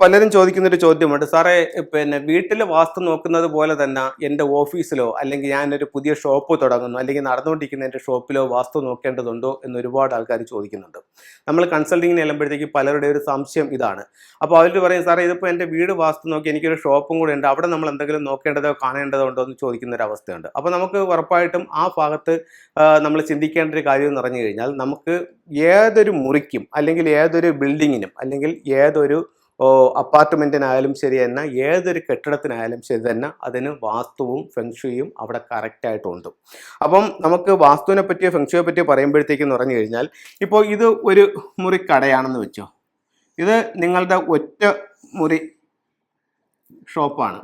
പലരും ചോദിക്കുന്ന ഒരു ചോദ്യമുണ്ട്. സാറേ പിന്നെ വീട്ടിൽ വാസ്തു നോക്കുന്നത് പോലെ തന്നെ എന്റെ ഓഫീസിലോ അല്ലെങ്കിൽ ഞാനൊരു പുതിയ ഷോപ്പ് തുടങ്ങുന്നു അല്ലെങ്കിൽ നടന്നുകൊണ്ടിരിക്കുന്ന എന്റെ ഷോപ്പിലോ വാസ്തു നോക്കേണ്ടതുണ്ടോ? എന്ന് ഒരുപാട് ആൾക്കാർ ചോദിക്കുന്നുണ്ട്. നമ്മൾ കൺസൾട്ടിങ്ങിന് ചെല്ലുമ്പോഴത്തേക്ക് പലരുടെ ഒരു സംശയം ഇതാണ്. അപ്പോൾ അവർ പറയും സാറേ ഇതിപ്പോൾ എന്റെ വീട് വാസ്തു നോക്കി എനിക്കൊരു ഷോപ്പും കൂടെ ഉണ്ട്. അവിടെ നമ്മൾ എന്തെങ്കിലും നോക്കേണ്ടതോ കാണേണ്ടതോ ഉണ്ടോ? എന്ന് ചോദിക്കുന്ന ഒരു അവസ്ഥയുണ്ട്. അപ്പോൾ നമുക്ക് ഉറപ്പായിട്ടും ആ ഭാഗത്ത് നമ്മൾ ചിന്തിക്കേണ്ട ഒരു കാര്യം എന്ന് പറഞ്ഞു കഴിഞ്ഞാൽ നമുക്ക് ഏതൊരു മുറിക്കും അല്ലെങ്കിൽ ഏതൊരു ബിൽഡിങ്ങിനും അല്ലെങ്കിൽ ഏതൊരു അപ്പാർട്ട്മെന്റിനായാലും ശരി തന്നെ ഏതൊരു കെട്ടിടത്തിനായാലും ശരി തന്നെ അതിന് വാസ്തുവും ഫെങ്ഷുയും അവിടെ കറക്റ്റായിട്ടുണ്ട് അപ്പം നമുക്ക് വാസ്തുവിനെ പറ്റിയോ ഫെങ്ഷുയെ പറ്റിയോ പറയുമ്പോഴത്തേക്കെന്ന് പറഞ്ഞു കഴിഞ്ഞാൽ ഇപ്പോൾ ഇത് ഒരു മുറി കടയാണെന്ന് വെച്ചോ. ഇത് നിങ്ങളുടെ ഒറ്റ മുറി ഷോപ്പാണ്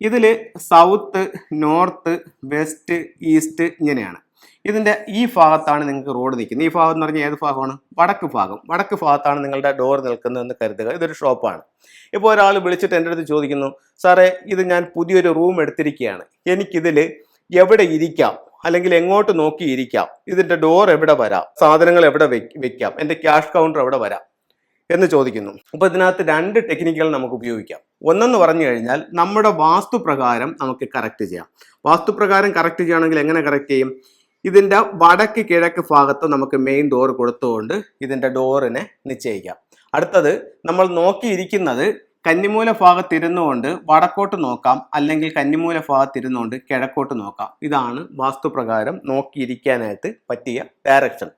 ഇതിൽ സൗത്ത് നോർത്ത് വെസ്റ്റ് ഈസ്റ്റ് ഇങ്ങനെയാണ്. ഇതിന്റെ ഈ ഭാഗത്താണ് നിങ്ങൾക്ക് റോഡ് നിൽക്കുന്നത്. ഈ ഭാഗം എന്ന് പറഞ്ഞാൽ ഏത് ഭാഗമാണ്? വടക്ക് ഭാഗം. വടക്ക് ഭാഗത്താണ് നിങ്ങളുടെ ഡോർ നിൽക്കുന്നതെന്ന് കരുതുക. ഇതൊരു ഷോപ്പാണ് ഇപ്പോൾ ഒരാൾ വിളിച്ചിട്ട് എന്റെ അടുത്ത് ചോദിക്കുന്നു സാറേ ഇത് ഞാൻ പുതിയൊരു റൂം എടുത്തിരിക്കുകയാണ്. എനിക്കിതിൽ എവിടെ ഇരിക്കാം? അല്ലെങ്കിൽ എങ്ങോട്ട് നോക്കി ഇരിക്കാം? ഇതിന്റെ ഡോർ എവിടെ വരാം? സാധനങ്ങൾ എവിടെ വെക്കാം? എന്റെ ക്യാഷ് കൗണ്ടർ എവിടെ വരാം? എന്ന് ചോദിക്കുന്നു. അപ്പോൾ ഇതിനകത്ത് രണ്ട് ടെക്നിക്കുകൾ നമുക്ക് ഉപയോഗിക്കാം. ഒന്നെന്ന് പറഞ്ഞു കഴിഞ്ഞാൽ നമ്മുടെ വാസ്തു പ്രകാരം നമുക്ക് കറക്റ്റ് ചെയ്യാം. വാസ്തു പ്രകാരം കറക്റ്റ് ചെയ്യണമെങ്കിൽ എങ്ങനെ കറക്റ്റ് ചെയ്യും? ഇതിന്റെ വടക്ക് കിഴക്ക് ഭാഗത്ത് നമുക്ക് മെയിൻ ഡോർ കൊടുത്തുകൊണ്ട് ഇതിന്റെ ഡോറിനെ നിശ്ചയിക്കാം. അടുത്തത് നമ്മൾ നോക്കിയിരിക്കുന്നത് കന്നിമൂല ഭാഗത്തിരുന്നുകൊണ്ട് വടക്കോട്ട് നോക്കാം അല്ലെങ്കിൽ കന്നിമൂല ഭാഗത്തിരുന്നുകൊണ്ട് കിഴക്കോട്ട് നോക്കാം. ഇതാണ് വാസ്തുപ്രകാരം നോക്കിയിരിക്കാനായിട്ട് പറ്റിയ ഡയറക്ഷൻ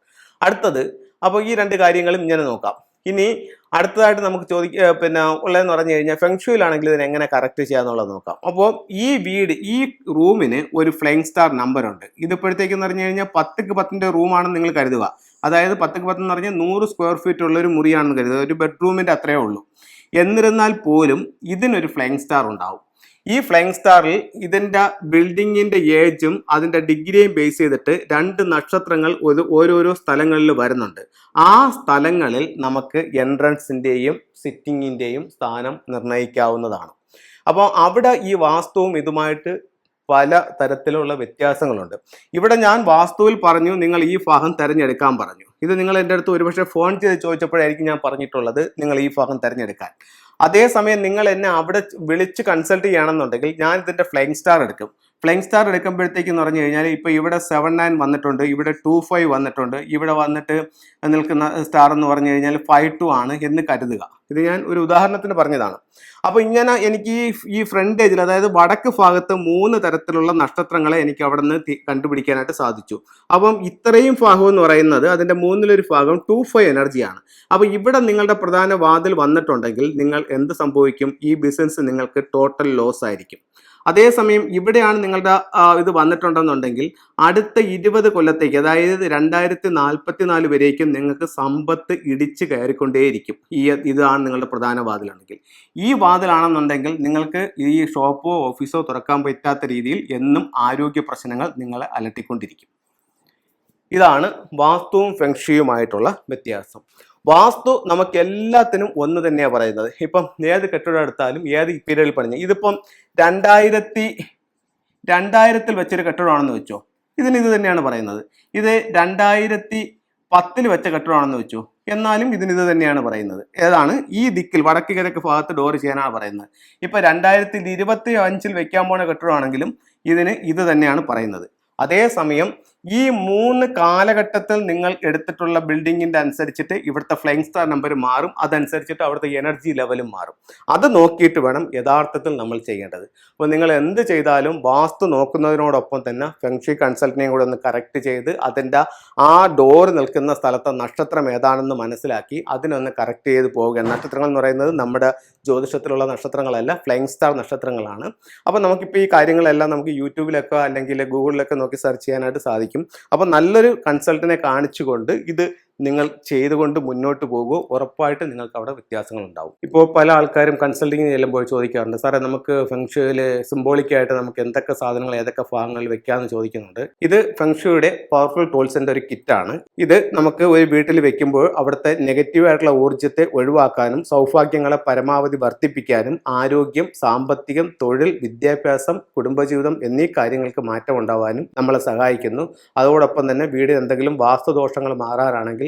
അടുത്തത് അപ്പോൾ ഈ രണ്ട് കാര്യങ്ങളും ഇങ്ങനെ നോക്കാം. ഇനി അടുത്തതായിട്ട് നമുക്ക് ചോദിക്ക പിന്നെ ഉള്ളതെന്ന് പറഞ്ഞു കഴിഞ്ഞാൽ ഫെങ്ഷുയിലാണെങ്കിൽ ഇതിനെ എങ്ങനെ കറക്റ്റ് ചെയ്യാന്നുള്ളത് നോക്കാം. അപ്പോൾ ഈ വീട് ഈ റൂമിന് ഒരു ഫ്ലൈങ് സ്റ്റാർ നമ്പർ ഉണ്ട്. ഇതിപ്പോഴത്തേക്കെന്ന് പറഞ്ഞു കഴിഞ്ഞാൽ പത്തുക്ക് പത്തിന്റെ റൂമാണെന്ന് നിങ്ങൾ കരുതുക. അതായത് പത്തുക്ക് പത്തെന്ന് പറഞ്ഞാൽ നൂറ് സ്ക്വയർ ഫീറ്റ് ഉള്ള ഒരു മുറിയാണെന്ന് കരുതുക. ഒരു ബെഡ്റൂമിന്റെ അത്രയേ ഉള്ളൂ. എന്നിരുന്നാൽ പോലും ഇതിനൊരു ഫ്ലൈങ് സ്റ്റാർ ഉണ്ടാവും. ഈ ഫ്ലൈങ് സ്റ്റാറിൽ ഇതിന്റെ ബിൽഡിങ്ങിന്റെ ഏജും അതിന്റെ ഡിഗ്രിയും ബേസ് ചെയ്തിട്ട് രണ്ട് നക്ഷത്രങ്ങൾ ഒരു ഓരോരോ സ്ഥലങ്ങളിൽ വരുന്നുണ്ട്. ആ സ്ഥലങ്ങളിൽ നമുക്ക് എൻട്രൻസിന്റെയും സിറ്റിങ്ങിന്റെയും സ്ഥാനം നിർണയിക്കാവുന്നതാണ്. അപ്പോൾ അവിടെ ഈ വാസ്തുവും ഇതുമായിട്ട് പല തരത്തിലുള്ള വ്യത്യാസങ്ങളുണ്ട്. ഇവിടെ ഞാൻ വാസ്തുവിൽ പറഞ്ഞു നിങ്ങൾ ഈ ഭാഗം തിരഞ്ഞെടുക്കാൻ പറഞ്ഞു. ഇത് നിങ്ങൾ എന്റെ അടുത്ത് ഒരുപക്ഷെ ഫോൺ ചെയ്ത് ചോദിച്ചപ്പോഴായിരിക്കും ഞാൻ പറഞ്ഞിട്ടുള്ളത് നിങ്ങൾ ഈ ഭാഗം തിരഞ്ഞെടുക്കാൻ. അതേസമയം നിങ്ങൾ എന്നെ അവിടെ വിളിച്ച് കൺസൾട്ട് ചെയ്യണമെന്നുണ്ടെങ്കിൽ ഞാൻ ഇതിന്റെ ഫ്ലൈങ് സ്റ്റാർ എടുക്കും. ഫ്ലൈങ് സ്റ്റാർ എടുക്കുമ്പോഴത്തേക്ക് എന്ന് പറഞ്ഞു കഴിഞ്ഞാൽ ഇപ്പോൾ ഇവിടെ സെവൻ നയൻ വന്നിട്ടുണ്ട് ഇവിടെ ടു ഫൈവ് വന്നിട്ടുണ്ട് ഇവിടെ വന്നിട്ട് നിൽക്കുന്ന സ്റ്റാർ എന്ന് പറഞ്ഞു കഴിഞ്ഞാൽ ഫൈവ് ടു ആണ് എന്ന് കരുതുക. ഇത് ഞാൻ ഒരു ഉദാഹരണത്തിന് പറഞ്ഞതാണ്. അപ്പോൾ ഇങ്ങനെ എനിക്ക് ഈ ഫ്രണ്ട് ഏജിൽ അതായത് വടക്ക് ഭാഗത്ത് മൂന്ന് തരത്തിലുള്ള നക്ഷത്രങ്ങളെ എനിക്ക് അവിടെ നിന്ന് കണ്ടുപിടിക്കാനായിട്ട് സാധിച്ചു. അപ്പം ഇത്രയും ഭാഗം എന്ന് പറയുന്നത് അതിന്റെ മൂന്നിലൊരു ഭാഗം ടു ഫൈവ് എനർജിയാണ് അപ്പോൾ ഇവിടെ നിങ്ങളുടെ പ്രധാന വാതിൽ വന്നിട്ടുണ്ടെങ്കിൽ നിങ്ങൾ എന്ത് സംഭവിക്കും? ഈ ബിസിനസ് നിങ്ങൾക്ക് ടോട്ടൽ ലോസ് ആയിരിക്കും. അതേസമയം ഇവിടെയാണ് നിങ്ങളുടെ ഇത് വന്നിട്ടുണ്ടെന്നുണ്ടെങ്കിൽ അടുത്ത ഇരുപത് കൊല്ലത്തേക്ക് അതായത് രണ്ടായിരത്തി നാൽപ്പത്തി നാല് വരേക്കും നിങ്ങൾക്ക് സമ്പത്ത് ഇടിച്ച് കയറിക്കൊണ്ടേയിരിക്കും. ഈ ഇതാണ് നിങ്ങളുടെ പ്രധാന വാതിലാണെങ്കിൽ. ഈ വാതിലാണെന്നുണ്ടെങ്കിൽ നിങ്ങൾക്ക് ഈ ഷോപ്പോ ഓഫീസോ തുറക്കാൻ പറ്റാത്ത രീതിയിൽ എന്നും ആരോഗ്യ പ്രശ്നങ്ങൾ നിങ്ങളെ അലട്ടിക്കൊണ്ടിരിക്കും. ഇതാണ് വാസ്തുവും ഫെങ്ഷിയുമായിട്ടുള്ള വ്യത്യാസം. വാസ്തു നമുക്ക് എല്ലാത്തിനും ഒന്ന് തന്നെയാണ് പറയുന്നത്. ഇപ്പം ഏത് കെട്ടിടം എടുത്താലും ഏത് പീരീഡിൽ പണിഞ്ഞ ഇതിപ്പം രണ്ടായിരത്തി രണ്ടായിരത്തിൽ വെച്ചൊരു കെട്ടിടമാണെന്ന് വെച്ചോ. ഇതിന് ഇത് തന്നെയാണ് പറയുന്നത്. ഇത് രണ്ടായിരത്തി പത്തിൽ വെച്ച കെട്ടിടമാണെന്ന് വെച്ചോ. എന്നാലും ഇതിന് ഇത് തന്നെയാണ് പറയുന്നത്. ഏതാണ്? ഈ ദിക്കിൽ വടക്ക് കിഴക്ക് ഭാഗത്ത് ഡോർ ചെയ്യാനാണ് പറയുന്നത്. ഇപ്പൊ രണ്ടായിരത്തി ഇരുപത്തി അഞ്ചിൽ വെക്കാൻ പോണ കെട്ടിടമാണെങ്കിലും ഇതിന് ഇത് തന്നെയാണ് പറയുന്നത്. അതേസമയം ഈ മൂന്ന് കാലഘട്ടത്തിൽ നിങ്ങൾ എടുത്തിട്ടുള്ള ബിൽഡിങ്ങിന്റെ അനുസരിച്ചിട്ട് ഇവിടുത്തെ ഫ്ലൈങ് സ്റ്റാർ നമ്പർ മാറും. അതനുസരിച്ചിട്ട് അവിടുത്തെ എനർജി ലെവലും മാറും. അത് നോക്കിയിട്ട് വേണം യഥാർത്ഥത്തിൽ നമ്മൾ ചെയ്യേണ്ടത്. അപ്പോൾ നിങ്ങൾ എന്ത് ചെയ്താലും വാസ്തു നോക്കുന്നതിനോടൊപ്പം തന്നെ ഫെങ്ഷി കൺസൾട്ടിനെയും കൂടെ ഒന്ന് കറക്റ്റ് ചെയ്ത് അതിന്റെ ആ ഡോർ നിൽക്കുന്ന സ്ഥലത്തെ നക്ഷത്രം ഏതാണെന്ന് മനസ്സിലാക്കി അതിനൊന്ന് കറക്റ്റ് ചെയ്ത് പോവുക. നക്ഷത്രങ്ങൾ എന്ന് പറയുന്നത് നമ്മുടെ ജ്യോതിഷത്തിലുള്ള നക്ഷത്രങ്ങളല്ല ഫ്ലൈങ് സ്റ്റാർ നക്ഷത്രങ്ങളാണ്. അപ്പോൾ നമുക്കിപ്പോൾ ഈ കാര്യങ്ങളെല്ലാം നമുക്ക് യൂട്യൂബിലൊക്കെ അല്ലെങ്കിൽ ഗൂഗിളിലൊക്കെ നോക്കി സെർച്ച് ചെയ്യാനായിട്ട് സാധിക്കും. അപ്പോൾ നല്ലൊരു കൺസൾട്ടിനെ കാണിച്ചുകൊണ്ട് ഇത് നിങ്ങൾ ചെയ്തുകൊണ്ട് മുന്നോട്ട് പോകുമോ ഉറപ്പായിട്ട് നിങ്ങൾക്ക് അവിടെ വ്യത്യാസങ്ങൾ ഉണ്ടാവും ഇപ്പോൾ പല ആൾക്കാരും കൺസൾട്ടിങ് ചെല്ലുമ്പോൾ ചോദിക്കാറുണ്ട് സാറേ നമുക്ക് ഫെങ്ഷുവിൽ സിംബോളിക്കായിട്ട് നമുക്ക് എന്തൊക്കെ സാധനങ്ങൾ ഏതൊക്കെ ഭാഗങ്ങളിൽ വെക്കാമെന്ന് ചോദിക്കുന്നുണ്ട്. ഇത് ഫെങ്ഷുയുടെ പവർഫുൾ ടൂൾസിന്റെ ഒരു കിറ്റാണ്. ഇത് നമുക്ക് ഒരു വീട്ടിൽ വെക്കുമ്പോൾ അവിടുത്തെ നെഗറ്റീവ് ആയിട്ടുള്ള ഊർജത്തെ ഒഴിവാക്കാനും സൗഭാഗ്യങ്ങളെ പരമാവധി വർദ്ധിപ്പിക്കാനും ആരോഗ്യം സാമ്പത്തികം തൊഴിൽ വിദ്യാഭ്യാസം കുടുംബജീവിതം എന്നീ കാര്യങ്ങൾക്ക് മാറ്റം ഉണ്ടാവാനും നമ്മളെ സഹായിക്കുന്നു. അതോടൊപ്പം തന്നെ വീടിന് എന്തെങ്കിലും വാസ്തുദോഷങ്ങൾ മാറാറാണെങ്കിൽ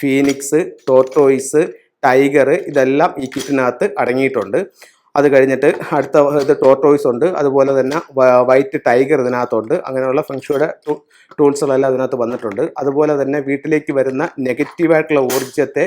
ഫീനിക്സ് ടോർട്ടോയിസ് ടൈഗർ ഇതെല്ലാം ഈ കിറ്റിനകത്ത് അടങ്ങിയിട്ടുണ്ട്. അത് കഴിഞ്ഞിട്ട് അടുത്ത ഇത് ടോർട്ടോയ്സ് ഉണ്ട്. അതുപോലെ തന്നെ വൈറ്റ് ടൈഗർ ഇതിനകത്തുണ്ട്. അങ്ങനെയുള്ള ഫംഗ്ഷയുടെ ടൂൾസുകളെല്ലാം അതിനകത്ത് വന്നിട്ടുണ്ട്. അതുപോലെ തന്നെ വീട്ടിലേക്ക് വരുന്ന നെഗറ്റീവായിട്ടുള്ള ഊർജത്തെ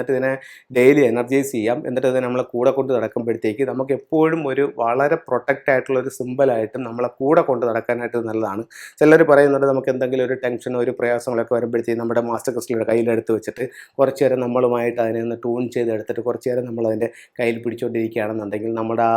എന്നിട്ട് ഇതിനെ ഡെയിലി എനർജൈസ് ചെയ്യാം. എന്നിട്ട് ഇതിനെ നമ്മളെ കൂടെ കൊണ്ട് നടക്കുമ്പോഴത്തേക്ക് നമുക്ക് എപ്പോഴും ഒരു വളരെ പ്രൊട്ടക്റ്റ് ആയിട്ടുള്ള ഒരു സിമ്പിളായിട്ടും നമ്മളെ കൂടെ കൊണ്ട് നടക്കാനായിട്ട് നല്ലതാണ്. ചിലർ പറയുന്നുണ്ട് നമുക്ക് എന്തെങ്കിലും ഒരു ടെൻഷനോ ഒരു പ്രയാസങ്ങളൊക്കെ വരുമ്പോഴത്തേക്കും നമ്മുടെ മാസ്റ്റർ ക്രിസ്റ്റലിന്റെ കയ്യിലെടുത്ത് വെച്ചിട്ട് കുറച്ച് നേരം നമ്മളുമായിട്ട് അതിനെ ഒന്ന് ട്യൂൺ ചെയ്ത് എടുത്തിട്ട് കുറച്ച് നേരം നമ്മൾ അതിന്റെ കയ്യിൽ പിടിച്ചുകൊണ്ടിരിക്കുകയാണെന്നുണ്ടെങ്കിൽ നമ്മുടെ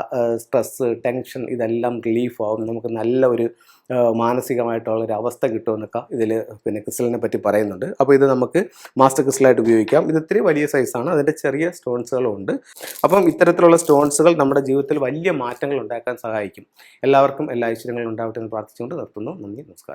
സ്ട്രെസ്സ് ടെൻഷൻ ഇതെല്ലാം റിലീഫ് ആവും. നമുക്ക് നല്ല ഒരു ആ, മാനസികമായിട്ടുള്ള ഒരു അവസ്ഥ കിട്ടുമെന്നൊക്കെ ഇതിൽ പിന്നെ ക്രിസ്റ്റലിനെ പറ്റി പറയുന്നുണ്ട്. അപ്പോൾ ഇത് നമുക്ക് മാസ്റ്റർ ക്രിസ്റ്റലായിട്ട് ഉപയോഗിക്കാം. ഇത് ഇത്തിരി വലിയ സൈസാണ്. അതിന്റെ ചെറിയ സ്റ്റോൺസുകളും ഉണ്ട് അപ്പം ഇത്തരത്തിലുള്ള സ്റ്റോൺസുകൾ നമ്മുടെ ജീവിതത്തിൽ വലിയ മാറ്റങ്ങൾ ഉണ്ടാക്കാൻ സഹായിക്കും. എല്ലാവർക്കും എല്ലാ ഐശ്വര്യങ്ങളും ഉണ്ടാവട്ടെ എന്ന് പ്രാർത്ഥിച്ചുകൊണ്ട് നിർത്തുന്നു. നന്ദി നമസ്കാരം.